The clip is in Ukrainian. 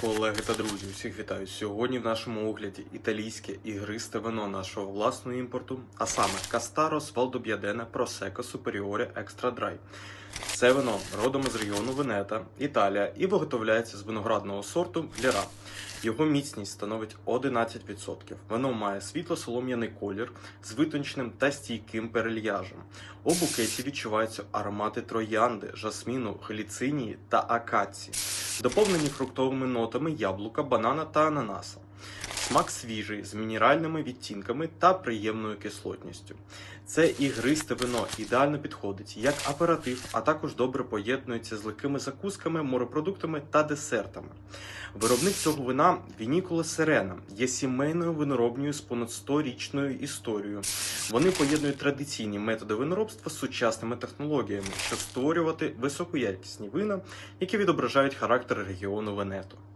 Колеги та друзі, всіх вітаю. Сьогодні в нашому огляді італійське ігристе вино нашого власного імпорту, а саме Кастаро Валдоб'ядене Prosecco Superiore Extra Dry. Це вино родом з регіону Венета, Італія, і виготовляється з виноградного сорту Ліра. Його міцність становить 11%. Вино має світло-солом'яний колір з витонченим та стійким перельяжем. У букеті відчуваються аромати троянди, жасміну, гліцинії та акації доповнені фруктовими нотами яблука, банана та ананаса. Смак свіжий з мінеральними відтінками та приємною кислотністю. Це ігристе вино ідеально підходить як аператив, а також добре поєднується з легкими закусками, морепродуктами та десертами. Виробник цього вина Вінікула Сирена є сімейною виноробнею з понад 100-річною історією. Вони поєднують традиційні методи виноробства з сучасними технологіями, щоб створювати високоякісні вина, які відображають характер регіону Венету.